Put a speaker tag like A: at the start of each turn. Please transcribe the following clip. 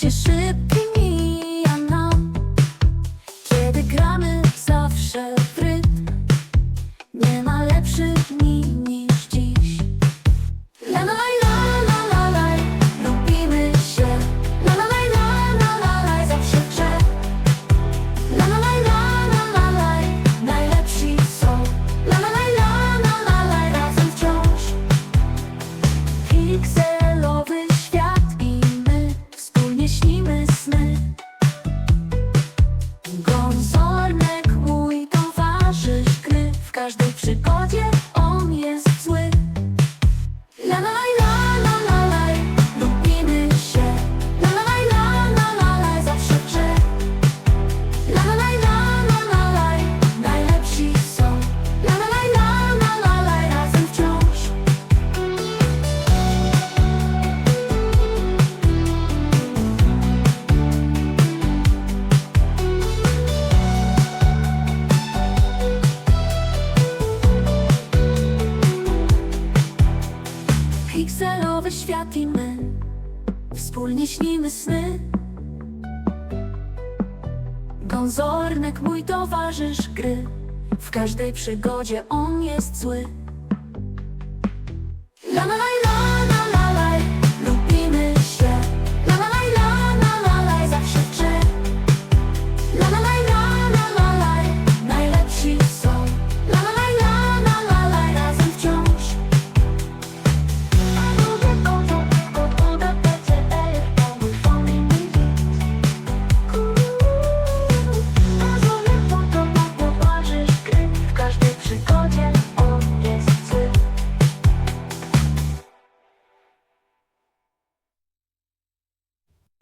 A: 其实 weselowy świat i my Wspólnie śnimy sny. Gonzornek mój towarzysz gry W każdej przygodzie on jest zły. La la la la.